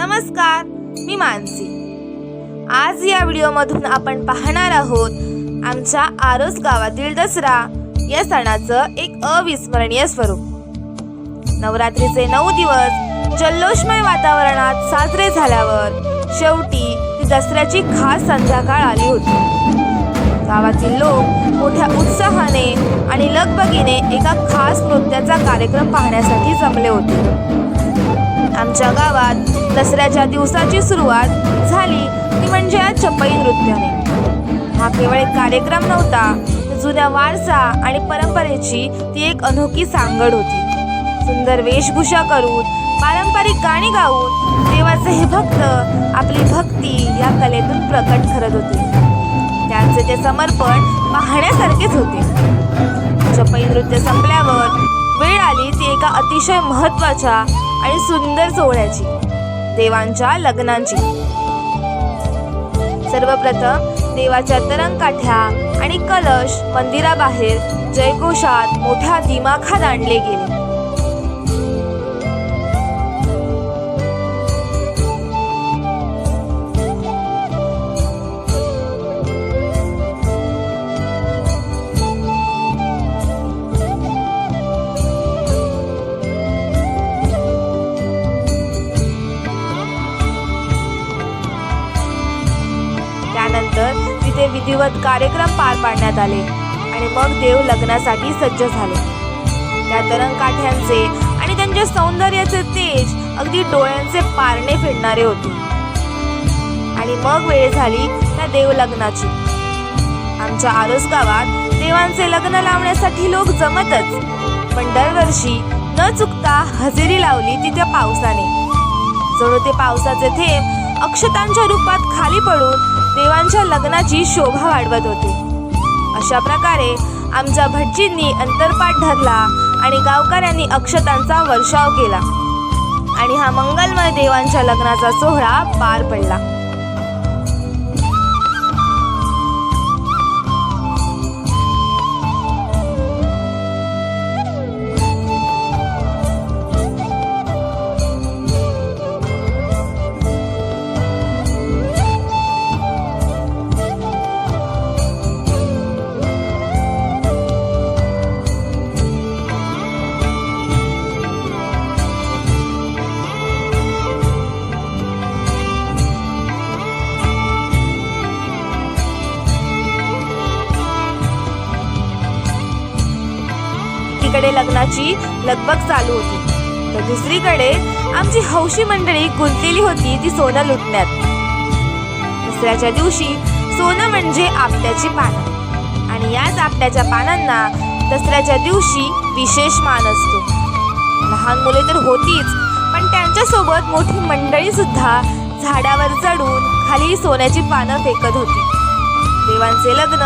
नमस्कार मी मानसी. आज या व्हिडिओमधून आपण पाहणार आहोत आमच्या आरोस गावातील दसरा या सणाचं एक अविस्मरणीय स्वरूप. नवरात्रीचे नऊ दिवस जल्लोषमय वातावरणात साजरे झाल्यावर शेवटी ती दसऱ्याची खास संध्याकाळ आली होती. गावातील लोक मोठ्या उत्साहाने आणि लगबगीने एका खास नृत्याचा कार्यक्रम पाहण्यासाठी जमले होते. आमच्या गावात दसऱ्याच्या दिवसाची सुरुवात झाली ती म्हणजे चपई नृत्याने. हा केवळ एक कार्यक्रम नव्हता जुन्या वारसा आणि परंपरेची ती एक अनोखी सांगड होती. सुंदर वेशभूषा करून पारंपरिक गाणी गाऊन देवाचे हे भक्त आपली भक्ती या कलेतून प्रकट करत होते. त्यांचे ते समर्पण पाहण्यासारखेच होते. अतिशय महत्त्वाच्या आणि सुंदर सोहळ्याची देवांच्या लग्नांची. सर्वप्रथम देवाच्या तरंगकाठ्या आणि कलश मंदिराबाहेर जयघोषात मोठ्या दिमाखात आणले गेले. लग्नाचे विधिवत कार्यक्रम पार पाडण्यात आले आणि मग देव लग्नासाठी सज्ज झाले. त्या तरंगकाठ्यांचे आणि त्यांच्या सौंदर्याचे तेज अगदी डोळ्यांचे पारणे फेडणारे होते. आणि मग वेळ झाली त्या देव लग्नाची. आमच्या आरोस गावात देवांचे लग्न लावण्यासाठी लोक जमतच पण दरवर्षी न चुकता हजेरी लावली तिथे पावसाने. जणू ते पावसाचे थेंब अक्षतांच्या रूपात खाली पडून देवांच्या लग्नाची शोभा वाढवत होते. अशा प्रकारे आमच्या भटजींनी अंतरपाठ धरला आणि गावकऱ्यांनी अक्षतांचा वर्षाव केला. आणि हा मंगलमय देवांच्या लग्नाचा सोहळा पार पडला. लग्नाची लगबग चालू होती. तर दुसरीकडे आमची हौशी मंडळी गुंतलेली होती ती सोनं लुटण्यात. दसऱ्याच्या दिवशी सोनं म्हणजे आपट्याची पानं. आणि याच आपट्याच्या पानांना दसऱ्याच्या दिवशी विशेष मान असतो. लहान मुले तर होतीच पण त्यांच्यासोबत मोठी मंडळी सुद्धा झाडावर चढून खाली सोन्याची पानं फेकत होती. देवांचे लग्न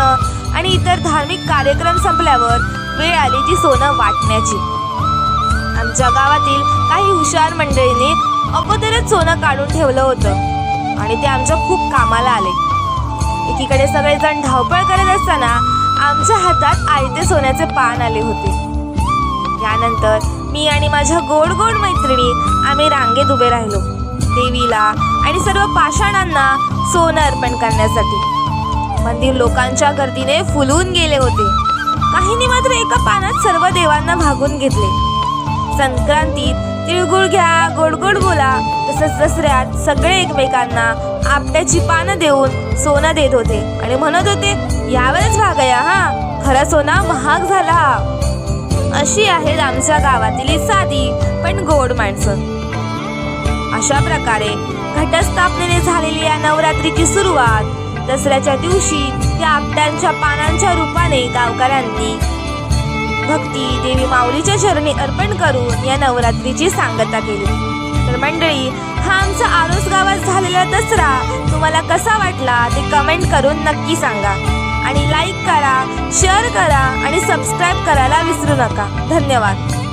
आणि इतर धार्मिक कार्यक्रम संपल्यावर वेळ आली ती सोनं वाटण्याची. आमच्या गावातील काही हुशार मंडळींनी अगोदरच सोनं काढून ठेवलं होतं आणि ते आमच्या खूप कामाला आले. एकीकडे सगळेजण धावपळ करत असताना आमच्या हातात आयते सोन्याचे पान आले होते. यानंतर मी आणि माझ्या गोड गोड मैत्रिणी आम्ही रांगेत उभे राहिलो. देवीला आणि सर्व पाषाणांना सोनं अर्पण करण्यासाठी. मंदिर लोकांच्या गर्दीने फुलून गेले होते. काहींनी मात्र एका पानात सर्व देवांना भागून घेतले. संक्रांतीत तिळगुळ घ्या गोड गोड बोला तसंच दसऱ्यात सगळे एकमेकांना आपट्याची पानं देऊन सोनं देत होते. आणि म्हणत होते यावरच भागया हा खरा सोना महाग झाला. अशी आहेत आमच्या गावातील साधी पण गोड माणसं. अशा प्रकारे घटस्थापनेने झालेली या नवरात्रीची सुरुवात दसऱ्याच्या दिवशी त्या आपट्यांच्या पानांच्या रूपाने गावकऱ्यांनी भक्ती देवी माऊलीच्या चरणी अर्पण करून या नवरात्रीची सांगता केली. तर मंडळी हा आमचा आरोस गावात झालेला दसरा तुम्हाला कसा वाटला ते कमेंट करून नक्की सांगा. आणि लाईक करा शेअर करा आणि सबस्क्राईब करायला विसरू नका. धन्यवाद.